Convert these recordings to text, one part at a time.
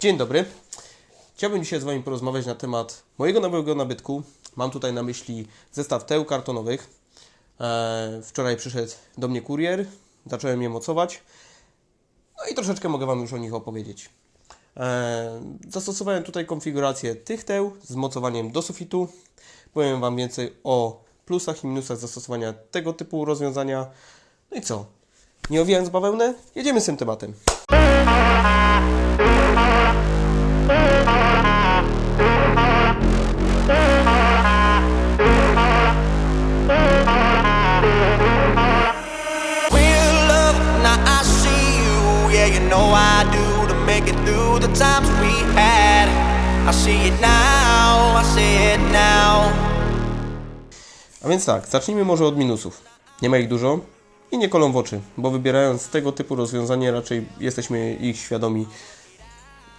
Dzień dobry. Chciałbym dzisiaj z Wami porozmawiać na temat mojego nowego nabytku. Mam tutaj na myśli zestaw teł kartonowych. E, wczoraj przyszedł do mnie kurier, zacząłem je mocować. No i troszeczkę mogę Wam już o nich opowiedzieć. E, zastosowałem tutaj konfigurację tych teł z mocowaniem do sufitu. Powiem Wam więcej o plusach i minusach zastosowania tego typu rozwiązania. No i co? Nie owijając bawełnę, jedziemy z tym tematem. Know I do to make it through the times we had. I see it now, I see it now. A więc tak, zacznijmy może od minusów. Nie ma ich dużo i nie kolą w oczy, bo wybierając tego typu rozwiązanie raczej jesteśmy ich świadomi,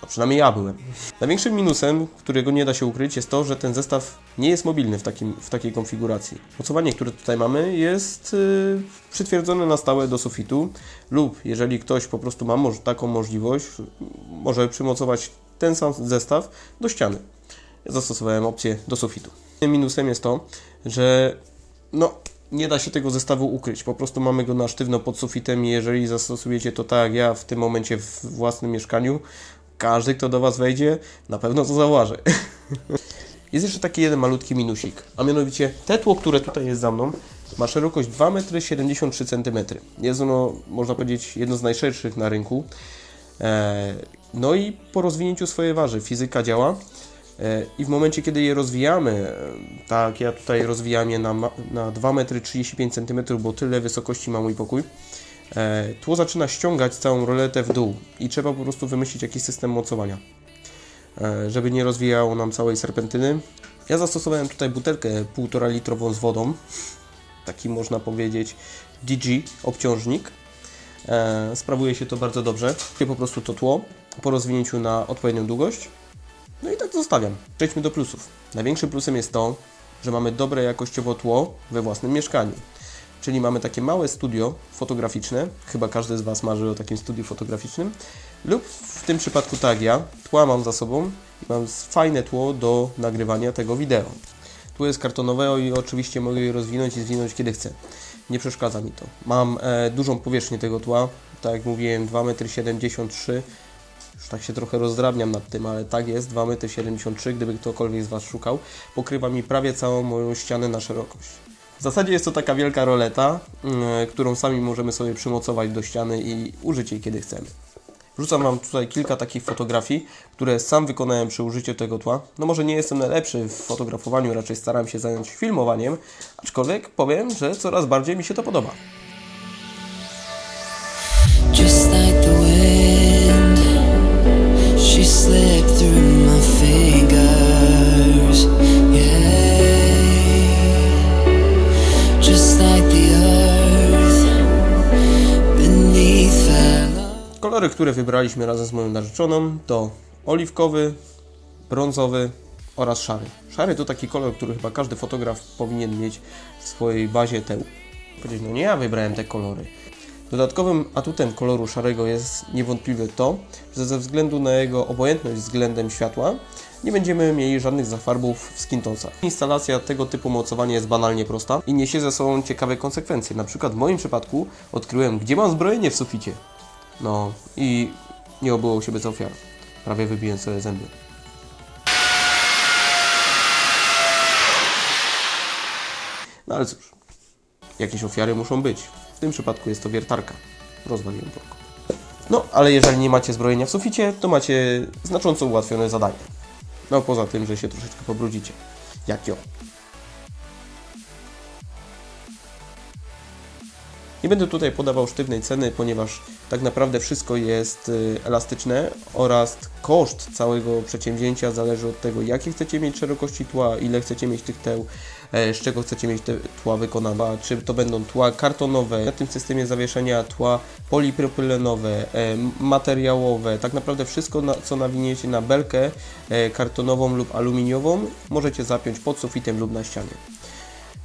a przynajmniej ja byłem. Największym minusem, którego nie da się ukryć, jest to, że ten zestaw nie jest mobilny w, takim, w takiej konfiguracji. Mocowanie, które tutaj mamy, jest yy, przytwierdzone na stałe do sufitu lub jeżeli ktoś po prostu ma taką możliwość, może przymocować ten sam zestaw do ściany. Zastosowałem opcję do sufitu. Minusem jest to, że no, nie da się tego zestawu ukryć. Po prostu mamy go na sztywno pod sufitem i jeżeli zastosujecie to tak jak ja w tym momencie w własnym mieszkaniu, każdy, kto do Was wejdzie, na pewno to zauważy. Jest jeszcze taki jeden malutki minusik, a mianowicie te tło, które tutaj jest za mną, ma szerokość 2,73 m. Jest ono, można powiedzieć, jedno z najszerszych na rynku. E, No i po rozwinięciu swojej waży fizyka działa e, i w momencie, kiedy je rozwijamy, e, tak ja tutaj rozwijam je na, na 2,35 m, bo tyle wysokości ma mój pokój, tło zaczyna ściągać całą roletę w dół i trzeba po prostu wymyślić jakiś system mocowania e, żeby nie rozwijało nam całej serpentyny. Ja zastosowałem tutaj butelkę 1,5 litrową z wodą, taki można powiedzieć DG obciążnik. E, sprawuje się to bardzo dobrze. Po prostu to tło po rozwinięciu na odpowiednią długość. No i tak zostawiam. Przejdźmy do plusów. Największym plusem jest to, że mamy dobre jakościowo tło we własnym mieszkaniu. Czyli mamy takie małe studio fotograficzne, chyba każdy z Was marzy o takim studiu fotograficznym, lub w tym przypadku tak ja, tła mam za sobą i mam fajne tło do nagrywania tego wideo. Tło jest kartonowe i oczywiście mogę je rozwinąć i zwinąć kiedy chcę. Nie przeszkadza mi to. Mam e, dużą powierzchnię tego tła, tak jak mówiłem 2,73 m. Już tak się trochę rozdrabniam nad tym, ale tak jest, 2,73 m, gdyby ktokolwiek z Was szukał. Pokrywa mi prawie całą moją ścianę na szerokość. W zasadzie jest to taka wielka roleta, mm, którą sami możemy sobie przymocować do ściany i użyć jej kiedy chcemy. Wrzucam Wam tutaj kilka takich fotografii, które sam wykonałem przy użyciu tego tła. No może nie jestem najlepszy w fotografowaniu, raczej staram się zająć filmowaniem, aczkolwiek powiem, że coraz bardziej mi się to podoba. Kolory, które wybraliśmy razem z moją narzeczoną to oliwkowy, brązowy oraz szary. Szary to taki kolor, który chyba każdy fotograf powinien mieć w swojej bazie teł. Powiedzieć, no nie ja wybrałem te kolory. Dodatkowym atutem koloru szarego jest niewątpliwie to, że ze względu na jego obojętność względem światła nie będziemy mieli żadnych zafarbów w skintonsach. Instalacja tego typu mocowania jest banalnie prosta i niesie ze sobą ciekawe konsekwencje. Na przykład w moim przypadku odkryłem, gdzie mam zbrojenie w suficie. No i nie obyło się bez ofiar. Prawie wybiłem sobie zęby. No ale cóż, jakieś ofiary muszą być. W tym przypadku jest to wiertarka. Rozwaliłem worko. No, ale jeżeli nie macie zbrojenia w suficie, to macie znacząco ułatwione zadanie. No, poza tym, że się troszeczkę pobrudzicie. Jak ją. Nie będę tutaj podawał sztywnej ceny, ponieważ tak naprawdę wszystko jest y, elastyczne oraz koszt całego przedsięwzięcia zależy od tego, jakie chcecie mieć szerokości tła, ile chcecie mieć tych teł, e, z czego chcecie mieć te tła wykonane, czy to będą tła kartonowe, na tym systemie zawieszenia tła polipropylenowe, e, materiałowe, tak naprawdę wszystko, co nawiniecie na belkę e, kartonową lub aluminiową, możecie zapiąć pod sufitem lub na ścianie.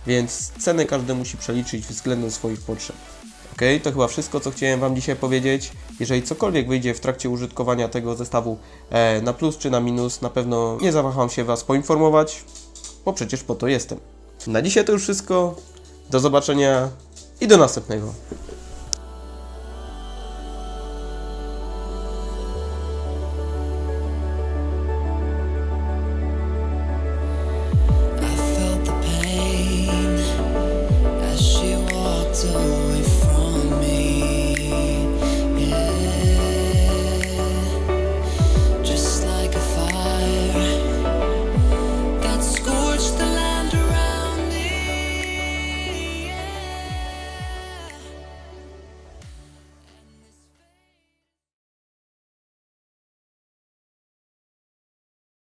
Więc cenę każdy musi przeliczyć względem swoich potrzeb. Okej, to chyba wszystko, co chciałem Wam dzisiaj powiedzieć. Jeżeli cokolwiek wyjdzie w trakcie użytkowania tego zestawu e, na plus czy na minus, na pewno nie zawaham się Was poinformować, bo przecież po to jestem. Na dzisiaj to już wszystko. Do zobaczenia i do następnego.